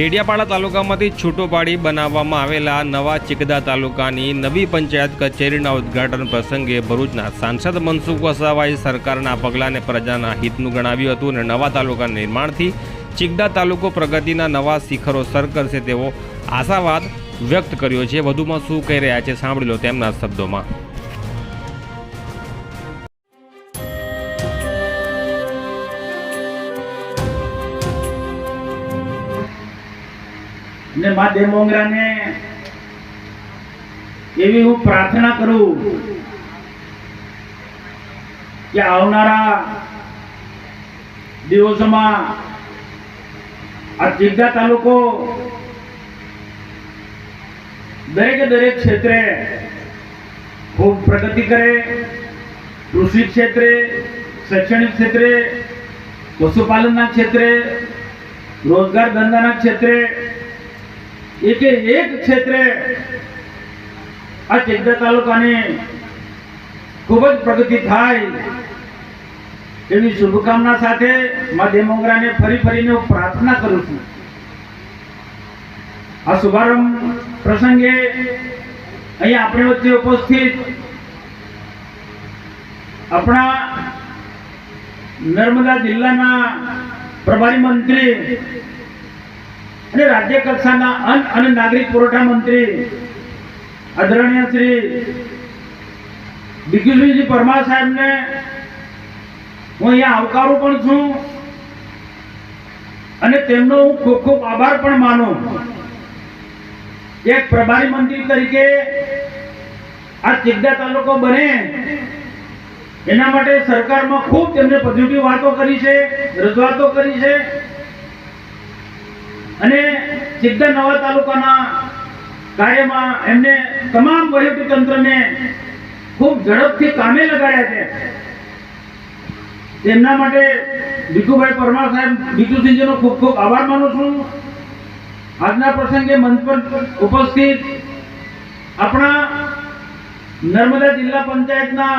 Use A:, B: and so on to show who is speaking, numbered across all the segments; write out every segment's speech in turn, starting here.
A: ડેડિયાપાડા તાલુકામાંથી છૂટો પાડી બનાવવામાં આવેલા નવા ચિકદા તાલુકાની નવી પંચાયત કચેરીના ઉદ્ઘાટન પ્રસંગે ભરૂચના સાંસદ મનસુખ વસાવાએ સરકારના પગલાંને પ્રજાના હિતનું ગણાવ્યું હતું અને નવા તાલુકાના નિર્માણથી ચિકદા તાલુકો પ્રગતિના નવા શિખરો સર કરશે તેવો આશાવાદ વ્યક્ત કર્યો છે. વધુમાં શું કહી રહ્યા છે સાંભળી લો તેમના શબ્દોમાં.
B: ને મા દેમોંગરાને એવી હું પ્રાર્થના કરું કે આવનારા દિવસોમાં આ જીગા તાલુકો દરેકે દરેક ક્ષેત્રે ખૂબ પ્રગતિ કરે, કૃષિ ક્ષેત્રે, શૈક્ષણિક ક્ષેત્રે, પશુપાલનના ક્ષેત્રે, રોજગાર ધંધાના ક્ષેત્રે એકે એક ક્ષેત્રે આ ચેકદા તાલુકાની ખૂબ જ પ્રગતિ થાય એવી શુભકામના સાથે મા દેમોગરાને ફરી ફરીને હું પ્રાર્થના કરું છું. આ શુભારંભ પ્રસંગે અહીંયા આપણી વચ્ચે ઉપસ્થિત આપણા નર્મદા જિલ્લાના પ્રભારી મંત્રી અને રાજ્ય કક્ષાના અન્ન અને નાગરિક પુરવઠા મંત્રી આદરણીય શ્રી દિગ્વિજયજી પરમાર સાહેબને હું અહીંયા આવકારું પણ છું અને તેમનો હું ખૂબ ખૂબ આભાર પણ માનું. એક પ્રભારી મંત્રી તરીકે આ ચિગડા તાલુકો બને, એના માટે સરકારમાં ખૂબ તેમને પોઝિટિવ વાતો કરી છે, રજૂઆતો કરી છે. અને સિદ્ધર નવા તાલુકાના કાર્યમાં એમને તમામ વહીવટી તંત્રને ખૂબ ઝડપથી કામે લગાડ્યા છે. તેમના માટે ભીખુભાઈ પરમાર સાહેબ, ભીખુસિંહજીનો ખૂબ ખૂબ આભાર માનું છું. આજના પ્રસંગે મંચ પર ઉપસ્થિત આપણા નર્મદા જિલ્લા પંચાયતના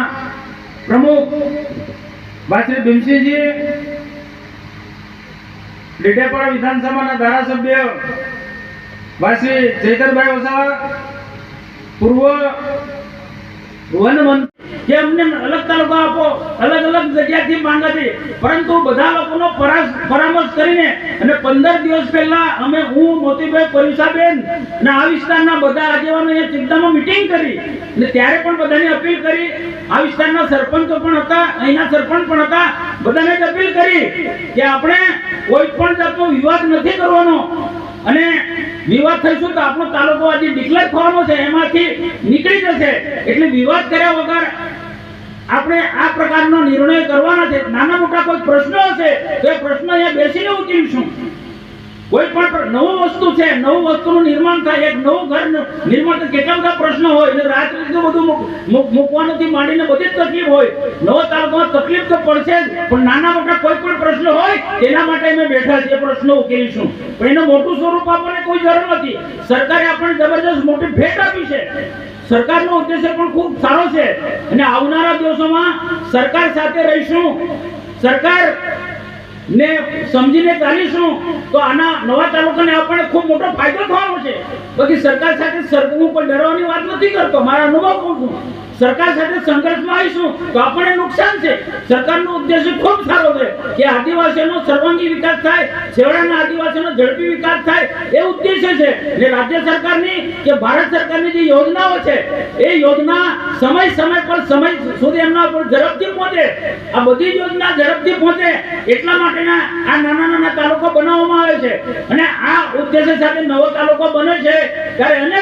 B: પ્રમુખ ભાઈ શ્રી ભીમસિંહજી ડેડિયાપાડા વિધાનસભાના ધારાસભ્ય વાસી ચૈતરભાઈ વસાવા પૂર્વ વન કે અમને અલગ તાલુકો આપો, અલગ અલગ જગ્યાથી માંગ પરંતુ બધા લોકોનો પરામર્શ કરીને અને પંદર દિવસ પહેલા અમે હું, મોતીભાઈ, પરિસાબેન અને આ વિસ્તારના બધા આગેવાનો અહીંયા ચિંતામાં મિટિંગ કરી. અને ત્યારે પણ બધાને અપીલ કરી. આ વિસ્તારના સરપંચો પણ હતા, અહીંના સરપંચ પણ હતા. બધાને અપીલ કરી કે આપણે કોઈ પણ જાતનો વિવાદ નથી કરવાનો. અને વિવાદ થઈશું તો આપણો તાલુકો આજે ડિક્લેર થવાનો છે, એમાંથી નીકળી જશે. એટલે વિવાદ કર્યા વગર આપણે આ પ્રકારનો નિર્ણય કરવાના છે. નાના મોટા કોઈ પ્રશ્નો હશે તો એ પ્રશ્ન અહીંયા બેસીને ઉકેલીશું. કોઈ પણ નવું વસ્તુ છે, નવું વસ્તુનું નિર્માણ થાય, એક નવું ઘર નિર્માણ કેટલા બધા પ્રશ્નો હોય અને રાત્રિ બધું મૂક- મૂક- મૂકવાનોથી માંડીને બધી તકલીફ હોય. નવો તાલુકામાં તકલીફ તો પડશે જ, પણ નાના મોટા કોઈ પણ પ્રશ્ન હોય, તેના માટે અમે બેઠા છીએ, પ્રશ્નો ઉકેલીશું. પણ એનું મોટું સ્વરૂપ આપણને કોઈ જરૂર નથી. સરકારે આપણને જબરજસ્ત મોટી ભેટ આપી છે. સરકારનો ઉદ્દેશ્ય પણ ખૂબ સારો છે. અને આવનારા દિવસોમાં સરકાર સાથે રહીશું. સરકાર ને સમજીને ચાલીશું, તો આના નવા તાલુકાને આપણને ખૂબ મોટો ફાયદો થવાનો છે. બાકી સરકાર સાથે સર- પણ ડરવાની વાત નથી કરતો, મારા અનુભવ કહું છું. સરકાર સાથે સંઘર્ષમાં આવીશું તો આપણને નુકસાન છે. સરકારનો ઉદ્દેશ્ય ખૂબ સારો છે કે આદિવાસીઓનો સર્વાંગી વિકાસ થાય, છેવાડાના આદિવાસીઓનો ઝડપી વિકાસ થાય, એ ઉદ્દેશ્ય છે. ને રાજ્ય સરકારની કે ભારત સરકારની જે યોજનાઓ છે, એ યોજના સમય સમય પર સમય સુધી એમના પર ઝડપથી પહોંચે. આ બધી યોજના ઝડપથી પહોંચે એટલા માટેના આ નાના નાના તાલુકા બનાવવામાં આવે છે. અને આ ઉદ્દેશ્ય સાથે નવો તાલુકો બને છે, ત્યારે અનેક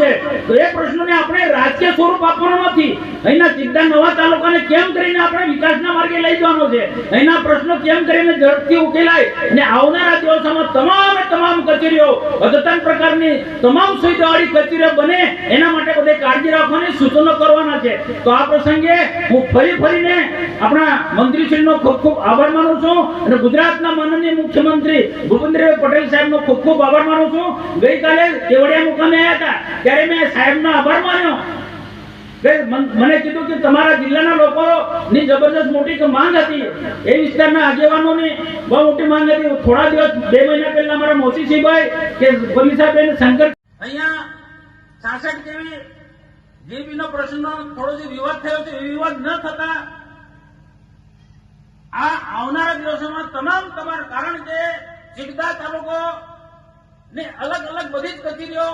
B: આવશે તો એ પ્રશ્નને આપણે રાજકીય સ્વરૂપ આપવાનો નથી. અહીંના સીધા નવા તાલુકાને કેમ કરીને આપણે વિકાસના માર્ગે લઈ જવાનો છે? અહીંના પ્રશ્નો કેમ કરીને ઝડપથી ઉકેલાય? અને આવનારા દિવસોમાં તમામે તમામ કચેરીઓ, અદ્યતન પ્રકારની તમામ સુવિધાવાળી કચેરીઓ બને, એના માટે બધે કાળજી રાખવાની સૂચનો કરવાના છે. તો આ પ્રસંગે હું ફરી ફરીને આપણા મંત્રીશ્રીનો ખૂબ ખૂબ આભાર માનું છું અને ગુજરાતના માનનીય મુખ્યમંત્રી ભૂપેન્દ્રભાઈ પટેલ સાહેબનો ખૂબ ખૂબ આભાર માનું છું. ગઈકાલે કેવડિયા મુકામે આવ્યા હતા. ત્યારે મેં સાહેબનો આભાર માન્યો મને કીધું કે તમારા જિલ્લાના લોકોની જબરદસ્ત મોટી માંગ હતી. એ વિસ્તારના આગેવાનોની બહુ મોટી માંગ હતી. થોડા દિવસ, બે મહિના પહેલા મારા મોસીસીભાઈ કે પોલીસાબેન શંકર અહીંયા છાસઠ જેવી જેબીનો પ્રશ્ન થોડો જે વિવાદ થયો છે, એ વિવાદ ન થતા આ આવનારા દિવસોમાં તમામ તમારા, કારણ કે ચિકદા તાલુકો ને અલગ અલગ બધી જ કચેરીઓ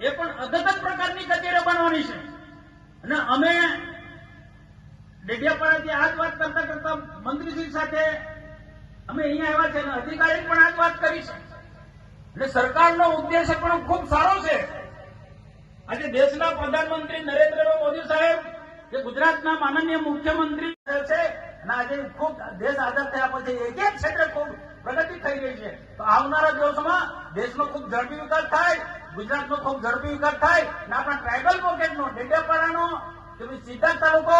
B: એ પણ અગત પ્રકારની કચેરીઓ બનવાની છે. અને અમે ડેડિયાપાડાથી આ જ વાત કરતા કરતા મંત્રીશ્રી સાથે અમે અહીંયા આવ્યા છે અને અધિકારી પણ આ જ વાત કરી છે. એટલે સરકારનો ઉદ્દેશ પણ ખૂબ સારો છે. આજે દેશના પ્રધાનમંત્રી નરેન્દ્ર મોદી સાહેબ, જે ગુજરાતના માનનીય મુખ્યમંત્રી છે, અને આજે ખૂબ દેશ આઝાદ થયા પછી એક એક ક્ષેત્રે ખૂબ પ્રગતિ થઈ રહી છે. તો આવનારા દિવસોમાં દેશનો ખૂબ ઝડપી વિકાસ થાય ગુજરાતનો ખૂબ ઝડપી વિકાસ થાય અને આપણા ટ્રાઇબલ પોકેટનો ડેડિયાપાડાનો, કે સીધા તાલુકો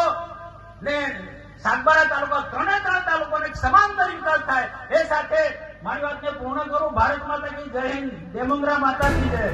B: ને સાગબારા તાલુકા, ત્રણે ત્રણ તાલુકોનો સમાંતર વિકાસ થાય. એ સાથે મારી વાતને પૂર્ણ કરું. ભારત માતા કી જય હિન્દ. દેમંગરા માતા કી જય.